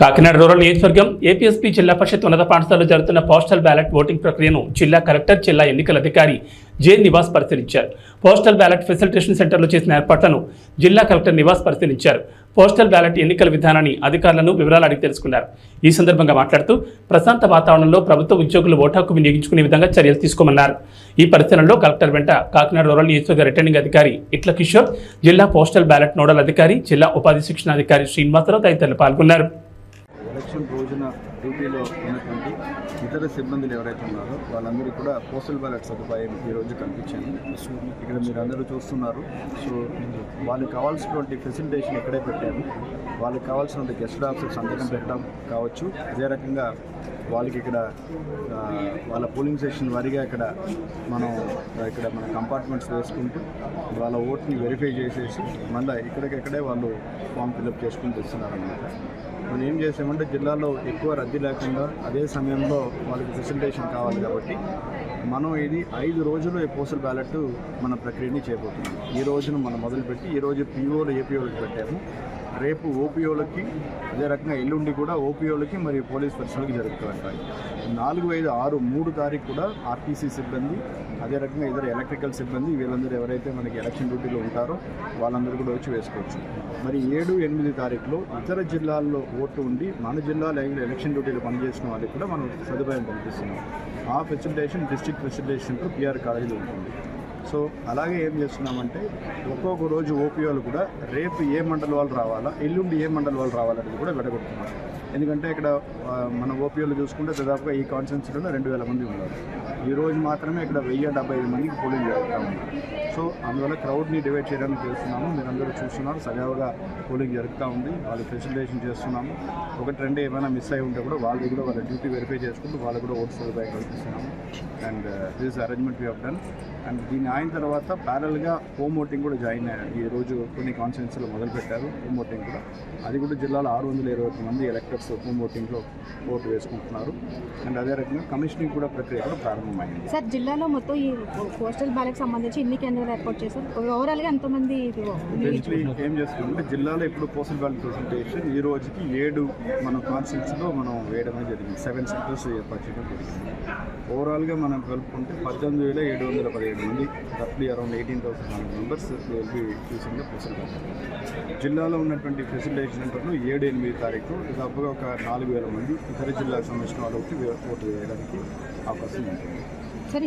Kakinada rural నియోజకవర్గం APSP జిల్లా పరిషత్ ఉన్నత పాఠశాలలో జరుగుతున్న పోస్టల్ బ్యాలెట్ ఓటింగ్ ప్రక్రియను జిల్లా కలెక్టర్ జిల్లా ఎన్నికల అధికారి జే నివాస్ పరిశీలించారు. పోస్టల్ బ్యాలెట్ ఫెసిలిటేషన్ సెంటర్లో చేసిన ఏర్పాట్లను జిల్లా కలెక్టర్ నివాస్ పరిశీలించారు. పోస్టల్ బ్యాలెట్ ఎన్నికల విధానాన్ని అధికారులను వివరాలు అడిగి తెలుసుకున్నారు. ఈ సందర్భంగా మాట్లాడుతూ ప్రశాంత వాతావరణంలో ప్రభుత్వ ఉద్యోగులు ఓటాకు వినియోగించుకునే విధంగా చర్యలు తీసుకోమన్నారు. ఈ పరిశీలనలో కలెక్టర్ వెంట కాకినాడ రూరల్ నియోజకవర్గ రిటర్నింగ్ అధికారి ఇట్ల కిషోర్ జిల్లా పోస్టల్ బ్యాలెట్ నోడల్ అధికారి జిల్లా ఉపాధి శిక్షణ అధికారి శ్రీనివాసరావు తదితరులు పాల్గొన్నారు. డ్యూటీలో ఉన్నటువంటి ఇతర సిబ్బందులు ఎవరైతే ఉన్నారో వాళ్ళందరూ కూడా పోస్టల్ బ్యాలెట్ సదుపాయం ఈరోజు కల్పించాను. ఇక్కడ మీరు అందరూ చూస్తున్నారు. సో వాళ్ళకి కావాల్సినటువంటి ఫెసిలిటేషన్ ఇక్కడే పెట్టాము వాళ్ళకి కావాల్సినటువంటి గెస్ట్ ఆఫీసర్ సంతకం పెట్టడం కావచ్చు. అదే రకంగా వాళ్ళకి ఇక్కడ వాళ్ళ పోలింగ్ స్టేషన్ వారిగా ఇక్కడ మనం ఇక్కడ మన కంపార్ట్మెంట్స్ వేసుకుంటూ వాళ్ళ ఓట్ని వెరిఫై చేసేసి మళ్ళీ ఇక్కడికక్కడే వాళ్ళు ఫామ్ ఫిల్అప్ చేసుకుంటూ ఇస్తున్నారు మనం ఏం చేసామంటే జిల్లాలో ఎక్కువ రద్దీ లేకుండా అదే సమయంలో వాళ్ళకి ఫెసిలిటేషన్ కావాలి కాబట్టి మనం ఇది ఐదు రోజులు ఈ పోస్టల్ బ్యాలెట్ మన ప్రక్రియని చేయబోతున్నాం ఈ రోజును మనం మొదలుపెట్టి ఈరోజు పీఓలు ఏపీఓలకి పెట్టాము. రేపు ఓపీఓలకి అదే రకంగా ఎల్లుండి కూడా ఓపీఓలకి మరియు పోలీస్ పర్సనల్కి జరుగుతుంటాయి నాలుగు ఐదు ఆరు మూడు తారీఖు కూడా ఆర్టీసీ సిబ్బంది అదే రకంగా ఇతర ఎలక్ట్రికల్ సిబ్బంది వీళ్ళందరూ ఎవరైతే మనకి ఎలక్షన్ డ్యూటీలో ఉంటారో వాళ్ళందరూ కూడా వచ్చి వేసుకోవచ్చు. మరి ఏడు ఎనిమిది తారీఖులో ఇతర జిల్లాల్లో ఓటు ఉండి మన జిల్లాలో ఎలక్షన్ డ్యూటీలో పనిచేసిన వాళ్ళకి కూడా మనం సదుపాయం కల్పిస్తున్నాం. ఆ ఫెసిలిటేషన్ డిస్ట్రిక్ట్ ఫెసిలిటేషన్తో పిఆర్ కాలేజీలో ఉంటుంది. సో అలాగే ఏం చేస్తున్నామంటే ఒక్కొక్క రోజు ఓపీఓలు కూడా రేపు ఏ మండలి వాళ్ళు రావాలా ఎల్లుండి ఏ మండలి వాళ్ళు రావాలనేది కూడా విడగొడుతున్నాం. ఎందుకంటే ఇక్కడ మన ఓపీఓలు చూసుకుంటే దాదాపుగా ఈ కాన్స్టిట్యూన్సీలో రెండు వేల మంది ఉన్నారు. ఈ రోజు మాత్రమే ఇక్కడ వెయ్యి డెబ్బై ఐదు మందికి పోలింగ్ జరుగుతూ ఉన్నారు సో అందువల్ల క్రౌడ్ని డివైడ్ చేయడానికి చేస్తున్నాము. మీరందరూ చూస్తున్నారు సజావుగా పోలింగ్ జరుగుతూ ఉంది. వాళ్ళు ఫెసిలిటేషన్ చేస్తున్నాము. ఒకటి రెండు ఏమైనా మిస్ అయి ఉంటే కూడా వాళ్ళు కూడా వాళ్ళ డ్యూటీ వెరిఫై చేసుకుంటూ వాళ్ళు కూడా ఓట్స్ సదుపాయం కల్పిస్తున్నాము. And uh, this arrangement we have done and దీని అయిన తర్వాత ప్యారల్గా హోమ్ ఓటింగ్ కూడా జాయిన్ అయ్యారు. ఈ రోజు కొన్ని కాన్స్టిట్యూన్సీలో మొదలుపెట్టారు హోమ్ ఓటింగ్ కూడా. అది కూడా జిల్లాలో ఆరు వందల ఇరవై మంది మంది ఎలక్టర్స్ హోమ్ ఓటింగ్లో ఓటు వేసుకుంటున్నారు. అండ్ అదే రకంగా కమిషనింగ్ కూడా ప్రక్రియ కూడా ప్రారంభమైంది. సార్ జిల్లాలో మొత్తం ఈ పోస్టల్ బ్యాలెట్ సంబంధించి ఇన్ని కేంద్రాలు ఏర్పాటు చేశారు? ఓవరాల్గా ఎంతమంది ఏం చేస్తుందంటే జిల్లాలో ఇప్పుడు పోస్టల్ బ్యాలెట్ ప్రెసెంటేషన్ ఈ రోజుకి ఏడు మన కాన్స్టిట్యూన్సీలో మనం వేయడమే జరిగింది. సెవెన్ సెంటర్స్ ఏర్పాటు చేయడం జరిగింది. ఓవరాల్గా మనం కలుపుకుంటే పద్దెనిమిది వేల ఏడు వందల పదిహేడు మంది రఫ్లీ around eighteen thousand hundred members will be using the postal ballot జిల్లాలో ఉన్నటువంటి ఫెసిలిటేషన్ సెంటర్లు ఏడు ఎనిమిది తారీఖు. దాదాపుగా ఒక నాలుగు వేల మంది ఇతర జిల్లాకు సంబంధించిన వాళ్ళకి ఓటు వేయడానికి అవకాశం ఉంటుంది. సరే